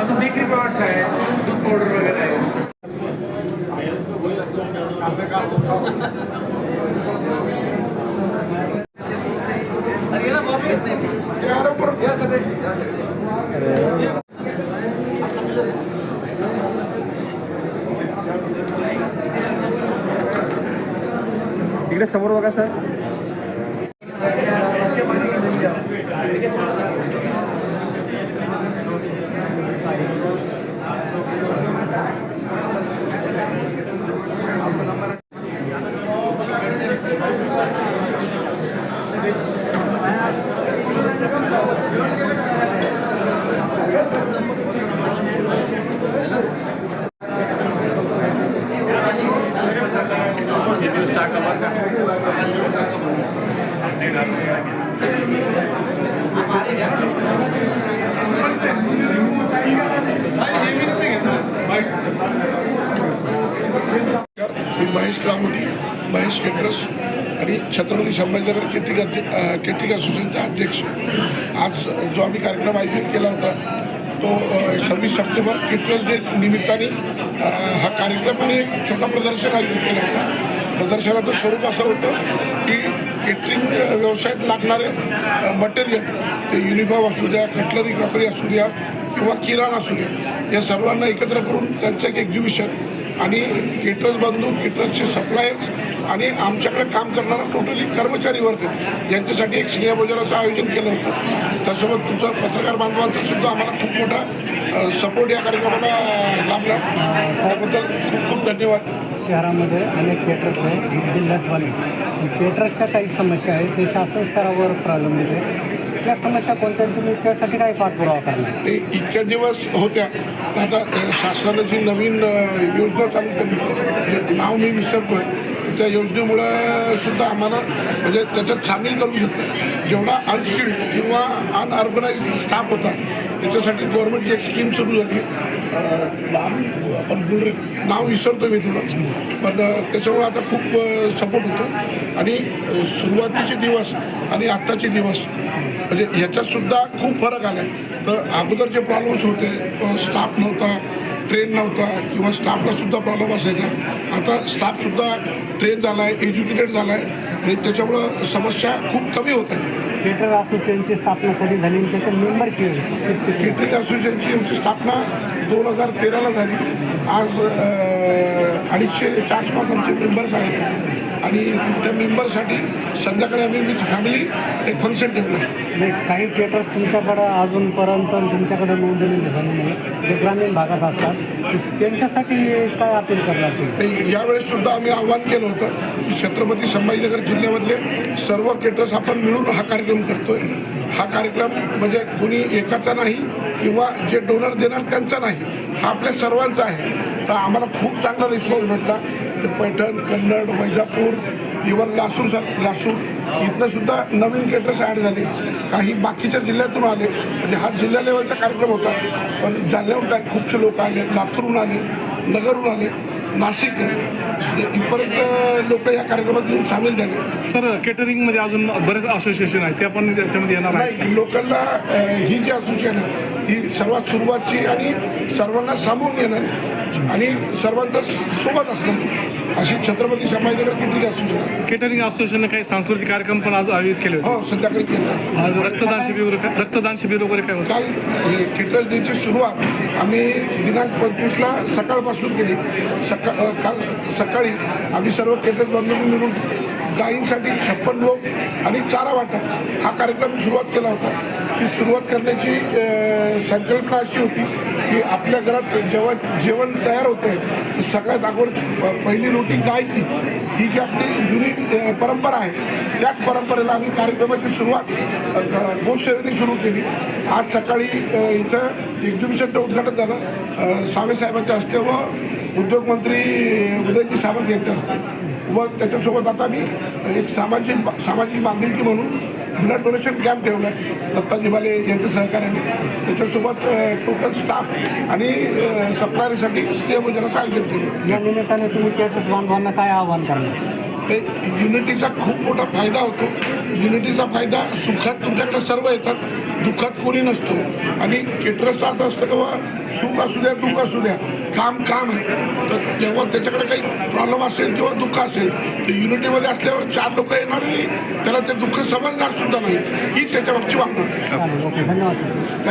अजून bakery products आहे दूध पावडर वगैरे आहे इकडे समोर बघा सर. आणि छत्रपती संभाजीनगर केटिक अध्य केटिक असोसिएशनचे अध्यक्ष. आज जो आम्ही कार्यक्रम आयोजित केला होता तो सव्वीस सप्टेंबर केटरस डे निमित्ताने हा कार्यक्रम आणि एक छोटा प्रदर्शन आयोजित केला होता. प्रदर्शनाचं स्वरूप असं होतं की केटरिंग व्यवसायात लागणारे मटेरियल ते युनिफॉर्म असू द्या कटलरी क्रॉकरी असू द्या किंवा किराणा असू द्या या सर्वांना एकत्र करून त्यांचं एक एक्झिबिशन आणि केटर्स बंधू केटर्सचे सप्लायर्स आणि आमच्याकडे काम करणारा टोटली कर्मचारी वर्ग यांच्यासाठी एक स्नेहभोजनाचं आयोजन केलं होतं. त्यासोबत तुमचं पत्रकार बांधवांचा सुद्धा आम्हाला खूप मोठा सपोर्ट या कार्यक्रमाला लाभला. त्याबद्दल खूप खूप धन्यवाद. शहरामध्ये अनेक केटर्स आहेत जिल्ह्यात वाले काही समस्या आहेत ते शासन स्तरावर प्रलंबित आहे त्या समस्या कोणत्या तुम्ही त्यासाठी काय पाठपुरावा करणार? ते इतक्या दिवस होत्या. आता शासनानं जी नवीन योजना चालू केली नाव मी विसरतोय. त्या योजनेमुळं सुद्धा आम्हाला म्हणजे त्याच्यात सामील करून घेतलं. जेवढा अनस्किल्ड किंवा अनऑर्गनाइज स्टाफ होता त्याच्यासाठी गव्हर्नमेंटची एक स्कीम सुरू झाली आपण नाव विसरतो मी तुला. पण त्याच्यामुळे आता खूप सपोर्ट होतो. आणि सुरुवातीचे दिवस आणि आत्ताचे दिवस म्हणजे ह्याच्यात सुद्धा खूप फरक आला आहे तर अगोदर जे प्रॉब्लेम्स होते स्टाफ नव्हता ट्रेन नव्हता किंवा स्टाफला सुद्धा प्रॉब्लेम असायचा. आता स्टाफसुद्धा ट्रेन झाला आहे एज्युकेटेड झाला आहे आणि त्याच्यामुळं समस्या खूप कमी होत आहे. थिएटर असोसिएशनची स्थापना कधी झाली आणि त्याचे मेंबर किती केटरिंग असोसिएशनची आमची स्थापना दोन हजार तेराला झाली. आज अं, अडीचशेच्या आसपास आमचे मेंबर्स आहेत. आणि त्या मेंबरसाठी संध्याकाळी आम्ही विथ फॅमिली एक फंक्शन ठेवलं. आहे काही थिएटर्स तुमच्याकडं अजूनपर्यंत तुमच्याकडे नोंदणी झाली नाही. जे ग्रामीण भागात असतात त्यांच्यासाठी काय अपील करणार यावेळेस सुद्धा आम्ही आव्हान केलं होतं की छत्रपती संभाजीनगर जिल्ह्यामधले सर्व केटर्स आपण मिळून हा कार्यक्रम करतोय. हा कार्यक्रम म्हणजे कोणी एकाचा नाही किंवा जे डोनर देणार त्यांचा नाही. हा आपल्या सर्वांचा आहे. तर आम्हाला खूप चांगला रिस्पॉन्स भेटला. Paithan Kannad Vaijapur even Lasur sir Lasur. इथनं सुद्धा नवीन केटर्स ॲड झाले. काही बाकीच्या जिल्ह्यातून आले. म्हणजे हा जिल्हा लेवलचा कार्यक्रम होता. पण जालन्याहून काय खूपसे लोक आले. लातूरहून आले. नगरहून आले. नाशिक म्हणजे इथपर्यंत लोक या कार्यक्रमात येऊन सामील झाले. सर केटरिंगमध्ये अजून बरेच असोसिएशन आहेत. ते पण त्याच्यामध्ये येणार नाही लोकलला अ, ही जी असोसिएशन आहे ही सर्वात सुरुवातची आणि सर्वांना सामावून घेणारी आणि सर्वांचं सोबत असणं. अशी छत्रपती संभाजीनगर किती असू केटरिंग असोसिएशनने काही सांस्कृतिक कार्यक्रम पण आज आयोजित केले हो संध्याकाळी केलं. आज रक्तदान शिबिर रक्तदान शिबिर वगैरे काय होतं? काल केटरस डेची सुरुवात आम्ही दिनांक पंचवीसला सकाळपासून केली. सकाळ काल सकाळी आम्ही सर्व केटरस बांधवांनी मिळून गायींसाठी छप्पन लोक आणि चारा वाटप हा कार्यक्रम सुरुवात केला होता. ती सुरुवात करण्याची संकल्पना अशी होती की आपल्या घरात जेव्हा जेवण तयार होते सगळ्यात अगोदर पहिली रोटी गायची ही जी आपली जुनी परंपरा आहे त्याच परंपरेला आम्ही कार्यक्रमाची सुरुवात गोसेवेने सुरू केली. आज सकाळी इथं एक्झिबिशनचं उद्घाटन झालं. अ, हस्ते व उद्योगमंत्री उदयजी सावंत यांच्या हस्ते. व त्याच्यासोबत आता मी एक सामाजिक सामाजिक बांधिलकी म्हणून ब्लड डोनेशन कॅम्प ठेवला आहे. दत्ताजी भाले यांच्या सहकार्याने. त्याच्यासोबत टोटल स्टाफ आणि सप्लायरीसाठी स्त्रियभोजनाचं आयोजन केलं. या निमित्ताने तुम्ही केटर्स बांधवांना काय आवाहन करणार? ते युनिटीचा खूप मोठा फायदा होतो. युनिटीचा फायदा सुखात तुमच्याकडे सर्व येतात. दुःखात कोणी नसतो. आणि केटरसचं असं असतं की बाबा सुख असू द्या दुःख असू द्या. काम काम आहे. तर जेव्हा त्याच्याकडे काही प्रॉब्लेम असेल किंवा दुःख असेल तर युनिटीमध्ये असल्यावर चार लोक येणार आणि त्याला ते दुःख समजणार सुद्धा नाही. हीच त्याच्या मागची काही